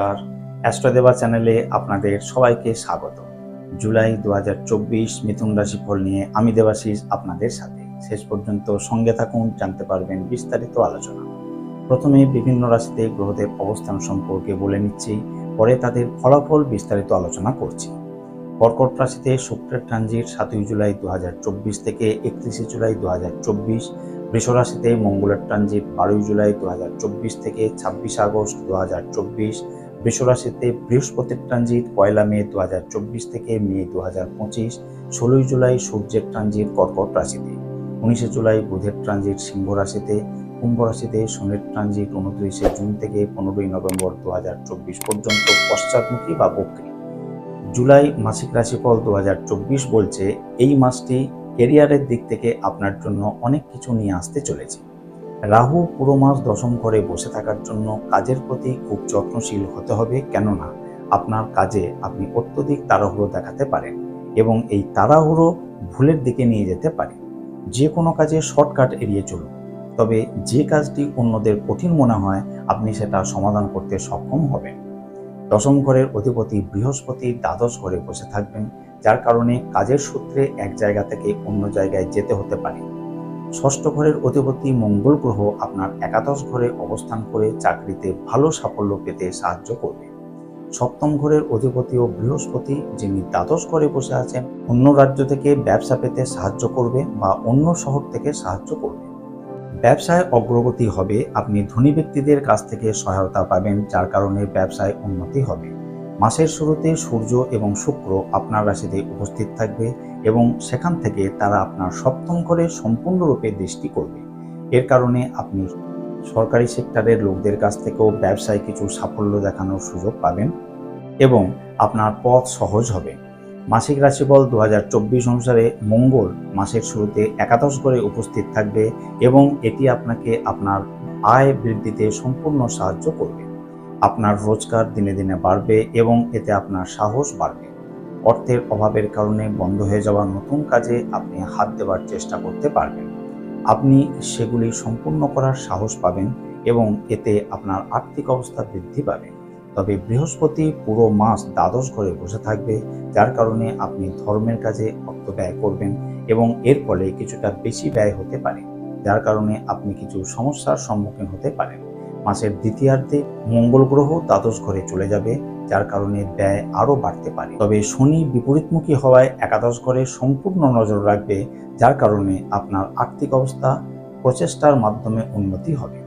নমস্কার। অ্যাস্ট্রোদেবা চ্যানেলে আপনাদের সবাইকে স্বাগত। জুলাই দু হাজার চব্বিশ মিথুন রাশি ফল নিয়ে আমি দেবাশিস আপনাদের সাথে। শেষ পর্যন্ত সঙ্গে থাকুন, জানতে পারবেন বিস্তারিত আলোচনা। প্রথমে বিভিন্ন রাশিতে গ্রহদের অবস্থান সম্পর্কে বলে নিচ্ছি, পরে তাদের ফলাফল বিস্তারিত আলোচনা করছি। কর্কট রাশিতে শুক্রের ট্রানজিট সাতই জুলাই দু হাজার চব্বিশ থেকে একত্রিশে জুলাই দু হাজার চব্বিশ। বৃষ রাশিতে মঙ্গলের ট্রানজিট বারোই জুলাই দু হাজার চব্বিশ থেকে ছাব্বিশে আগস্ট দু হাজার চব্বিশ। বৃষ রাশিতে বৃহস্পতির ট্রানজিট পয়লা মে দু হাজার চব্বিশ থেকে মে দু হাজার পঁচিশ, ষোলোই জুলাই সূর্যের ট্রানজিট কর্কট রাশিতে, উনিশে জুলাই বুধের ট্রানজিট সিংহ রাশিতে, কুম্ভ রাশিতে শনির ট্রানজিট উনত্রিশে জুন থেকে পনেরোই নভেম্বর দু হাজার চব্বিশ পর্যন্ত পশ্চাৎমুখী বা বক্রী। জুলাই মাসিক রাশিফল দু হাজার চব্বিশ বলছে, এই মাসটি কেরিয়ারের দিক থেকে আপনার জন্য অনেক কিছু নিয়ে আসতে চলেছে। রাহু পুরো মাস দশম ঘরে বসে থাকার জন্য কাজের প্রতি খুব যত্নশীল হতে হবে, কেননা আপনার কাজে আপনি অত্যধিক তাড়াহুড়ো দেখাতে পারেন এবং এই তাড়াহুড়ো ভুলের দিকে নিয়ে যেতে পারে। যে কোনো কাজে শর্টকাট এড়িয়ে চলুন, তবে যে কাজটি অন্যদের কঠিন মনে হয়, আপনি সেটা সমাধান করতে সক্ষম হবেন। দশম ঘরের অধিপতি বৃহস্পতি দ্বাদশ ঘরে বসে থাকবেন, যার কারণে কাজের সূত্রে এক জায়গা থেকে অন্য জায়গায় যেতে হতে পারে। ষষ্ঠ ঘরের অধিপতি মঙ্গল গ্রহ আপনার একাদশ ঘরে অবস্থান করে চাকরিতে ভালো সাফল্য পেতে সাহায্য করবে। সপ্তম ঘরের অধিপতি ও বৃহস্পতি যিনি দ্বাদশ ঘরে বসে আছেন, অন্য রাজ্য থেকে ব্যবসা পেতে সাহায্য করবে বা অন্য শহর থেকে সাহায্য করবে। ব্যবসায় অগ্রগতি হবে, আপনি ধনী ব্যক্তিদের কাছ থেকে সহায়তা পাবেন, যার কারণে ব্যবসায় উন্নতি হবে। মাসের শুরুতে সূর্য এবং শুক্র আপনার রাশিতে উপস্থিত থাকবে এবং সেখান থেকে তারা আপনার সপ্তম ঘরে সম্পূর্ণরূপে দৃষ্টি করবে। এর কারণে আপনি সরকারি সেক্টরের লোকদের কাছ থেকেও ব্যবসায় কিছু সাফল্য দেখানোর সুযোগ পাবেন এবং আপনার পথ সহজ হবে। মাসিক রাশিফল দু হাজার চব্বিশ অনুসারে মঙ্গল মাসের শুরুতে একাদশ ঘরে উপস্থিত থাকবে এবং এটি আপনাকে আপনার আয় বৃদ্ধিতে সম্পূর্ণ সাহায্য করবে। আপনার রোজগার দিনে দিনে বাড়বে এবং এতে আপনার সাহস বাড়বে। অর্থের অভাবের কারণে বন্ধ হয়ে যাওয়া নতুন কাজে আপনি হাত দেওয়ার চেষ্টা করতে পারবেন। আপনি সেগুলি সম্পূর্ণ করার সাহস পাবেন এবং এতে আপনার আর্থিক অবস্থা বৃদ্ধি পাবে। তবে বৃহস্পতি পুরো মাস দ্বাদশ ঘরে বসে থাকবে, যার কারণে আপনি ধর্মের কাজে অর্থ ব্যয় করবেন এবং এর ফলে কিছুটা বেশি ব্যয় হতে পারে, যার কারণে আপনি কিছু সমস্যার সম্মুখীন হতে পারেন। মাসের দ্বিতীয়ার্ধে মঙ্গল গ্রহ দ্বাদশ ঘরে চলে যাবে, যার কারণে ব্যয় আরও বাড়তে পারে। তবে শনি বিপরীতমুখী হওয়ায় একাদশ ঘরে সম্পূর্ণ নজর রাখবে, যার কারণে আপনার আর্থিক অবস্থা প্রচেষ্টার মাধ্যমে উন্নতি হবে।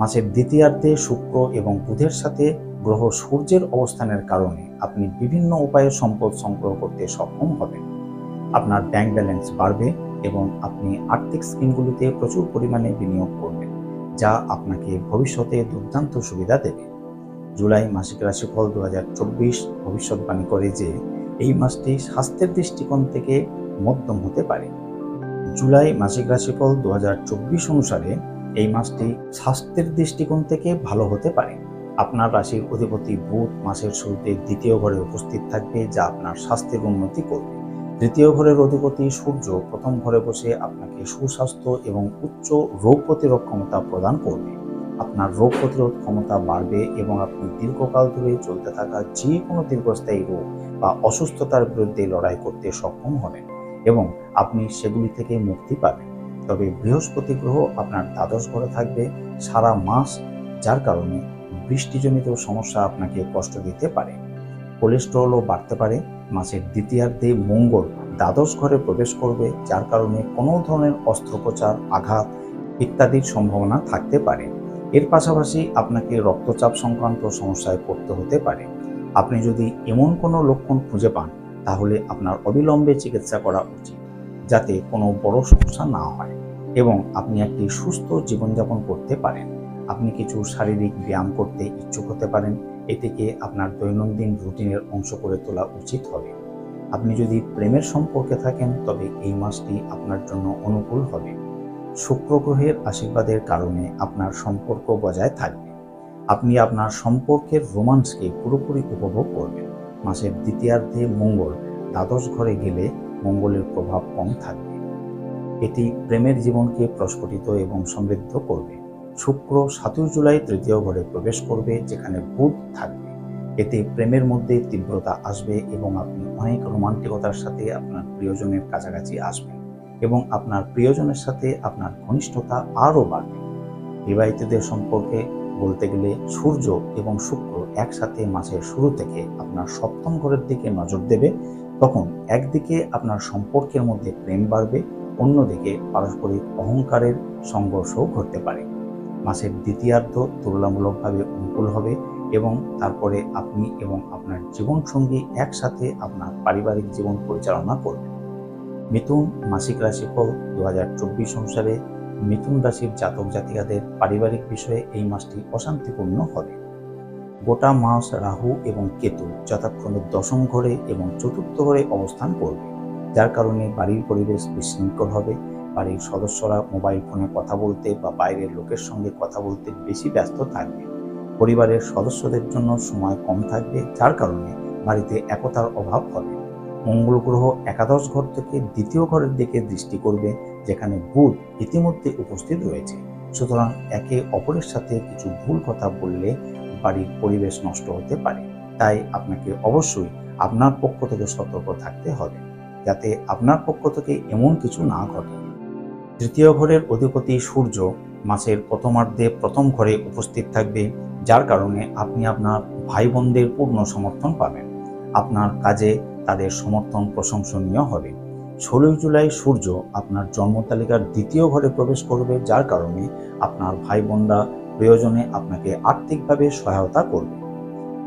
মাসের দ্বিতীয়ার্ধে শুক্র এবং বুধের সাথে গ্রহ সূর্যের অবস্থানের কারণে আপনি বিভিন্ন উপায়ে সম্পদ সংগ্রহ করতে সক্ষম হবেন। আপনার ব্যাংক ব্যালেন্স বাড়বে এবং আপনি আর্থিক স্কিমগুলিতে প্রচুর পরিমাণে বিনিয়োগ করবেন। যা আপনাকে ভবিষ্যতে দুর্দান্ত সুবিধা দেবে। জুলাই মাসিক রাশিফল দু হাজার চব্বিশ ভবিষ্যৎবাণী করে যে এই মাসটি স্বাস্থ্যের দৃষ্টিকোণ থেকে মধ্যম হতে পারে। জুলাই মাসিক রাশিফল দু হাজার চব্বিশ অনুসারে এই মাসটি স্বাস্থ্যের দৃষ্টিকোণ থেকে ভালো হতে পারে। আপনার রাশির অধিপতি বুধ মাসের শুরুতে দ্বিতীয় ঘরে উপস্থিত থাকবে, যা আপনার স্বাস্থ্যের উন্নতি করবে। তৃতীয় ঘরের অধিপতি সূর্য প্রথম ঘরে বসে আপনাকে সুস্বাস্থ্য এবং উচ্চ রোগ প্রতিরোধ ক্ষমতা প্রদান করবে। আপনার রোগ প্রতিরোধ ক্ষমতা বাড়বে এবং আপনি দীর্ঘকাল ধরে চলতে থাকা যে কোনো দীর্ঘস্থায়ী রোগ বা অসুস্থতার বিরুদ্ধে লড়াই করতে সক্ষম হবেন এবং আপনি সেগুলি থেকে মুক্তি পাবেন। তবে বৃহস্পতি গ্রহ আপনার দ্বাদশ ঘরে থাকবে সারা মাস, যার কারণে বৃষ্টিজনিত সমস্যা আপনাকে কষ্ট দিতে পারে। কোলেস্ট্রলও বাড়তে পারে। মাসের দ্বিতীয়ার্ধে মঙ্গল দ্বাদশ ঘরে প্রবেশ করবে, যার কারণে কোনো ধরনের অস্ত্রোপচার, আঘাত ইত্যাদির সম্ভাবনা থাকতে পারে। এর পাশাপাশি আপনাকে রক্তচাপ সংক্রান্ত সমস্যায় পড়তে হতে পারে। আপনি যদি এমন কোনো লক্ষণ খুঁজে পান, তাহলে আপনার অবিলম্বে চিকিৎসা করা উচিত, যাতে কোনো বড় সমস্যা না হয় এবং আপনি একটি সুস্থ জীবনযাপন করতে পারেন। আপনি কিছু শারীরিক ব্যায়াম করতে ইচ্ছুক হতে পারেন। এটিকে আপনার দৈনন্দিন রুটিনের অংশ করে তোলা উচিত হবে। আপনি যদি প্রেমের সম্পর্কে থাকেন, তবে এই মাসটি আপনার জন্য অনুকূল হবে। শুক্র গ্রহের আশীর্বাদের কারণে আপনার সম্পর্ক বজায় থাকবে। আপনি আপনার সম্পর্কের রোমান্সকে পুরোপুরি উপভোগ করবেন। মাসের দ্বিতীয়ার্ধে মঙ্গল, দ্বাদশ ঘরে গেলে মঙ্গলের প্রভাব কম থাকবে। এটি প্রেমের জীবনকে প্রস্ফুটিত এবং সমৃদ্ধ করবে। শুক্র সাতই জুলাই তৃতীয় ঘরে প্রবেশ করবে, যেখানে বুধ থাকবে। এতে প্রেমের মধ্যে তীব্রতা আসবে এবং আপনি অনেক রোমান্টিকতার সাথে আপনার প্রিয়জনের কাছাকাছি আসবেন এবং আপনার প্রিয়জনের সাথে আপনার ঘনিষ্ঠতা আরও বাড়বে। বিবাহিতদের সম্পর্কে বলতে গেলে সূর্য এবং শুক্র একসাথে মাসের শুরু থেকে আপনার সপ্তম ঘরের দিকে নজর দেবে। তখন একদিকে আপনার সম্পর্কের মধ্যে প্রেম বাড়বে, অন্যদিকে পারস্পরিক অহংকারের সংঘর্ষও ঘটতে পারে। মাসের দ্বিতীয়ার্ধ তুলনামূলকভাবে অনুকূল হবে এবং তারপরে আপনি এবং আপনার জীবনসঙ্গী একসাথে আপনার পারিবারিক জীবন পরিচালনা করবেন। মিথুন মাসিক রাশিফল দু হাজার চব্বিশ অনুসারে মিথুন রাশির জাতক জাতিকাদের পারিবারিক বিষয়ে এই মাসটি অশান্তিপূর্ণ হবে। গোটা মাস রাহু এবং কেতু যথাক্রমে দশম ঘরে এবং চতুর্থ ঘরে অবস্থান করবে, যার কারণে বাড়ির পরিবেশ বিশৃঙ্খল হবে বাড়ির সদস্যরা মোবাইল ফোনে কথা বলতে বা বাইরের লোকের সঙ্গে কথা বলতে বেশি ব্যস্ত থাকবে। পরিবারের সদস্যদের জন্য সময় কম থাকবে, যার কারণে বাড়িতে একতার অভাব হবে। মঙ্গল গ্রহ একাদশ ঘর থেকে দ্বিতীয় ঘরের দিকে দৃষ্টি করবে, যেখানে বুধ ইতিমধ্যে উপস্থিত রয়েছে। সুতরাং একে অপরের সাথে কিছু ভুল কথা বললে বাড়ির পরিবেশ নষ্ট হতে পারে। তাই আপনাকে অবশ্যই আপনার পক্ষ থেকে সতর্ক থাকতে হবে, যাতে আপনার পক্ষ থেকে এমন কিছু না ঘটে। তৃতীয় ঘরের অধিপতি সূর্য মাসের প্রথমার্ধে প্রথম ঘরে উপস্থিত থাকবে, যার কারণে আপনি আপনার ভাই বোনদের পূর্ণ সমর্থন পাবেন। আপনার কাজে তাদের সমর্থন প্রশংসনীয় হবে। ষোলোই জুলাই সূর্য আপনার জন্ম তালিকার দ্বিতীয় ঘরে প্রবেশ করবে, যার কারণে আপনার ভাই বোনরা প্রয়োজনে আপনাকে আর্থিকভাবে সহায়তা করবে।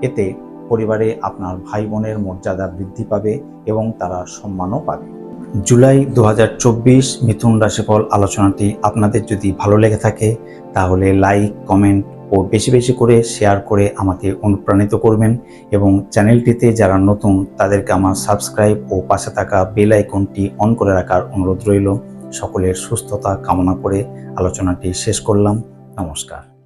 এতে পরিবারে আপনার ভাই বোনের মর্যাদা বৃদ্ধি পাবে এবং তারা সম্মানও পাবে। জুলাই দু হাজার চব্বিশ মিথুন রাশিফল আলোচনাটি আপনাদের যদি ভালো লেগে থাকে, তাহলে লাইক, কমেন্ট ও বেশি বেশি করে শেয়ার করে আমাকে অনুপ্রাণিত করবেন এবং চ্যানেলটিতে যারা নতুন, তাদেরকে আমার সাবস্ক্রাইব ও পাশে থাকা বেল আইকনটি অন করে রাখার অনুরোধ রইল। সকলের সুস্থতা কামনা করে আলোচনাটি শেষ করলাম। নমস্কার।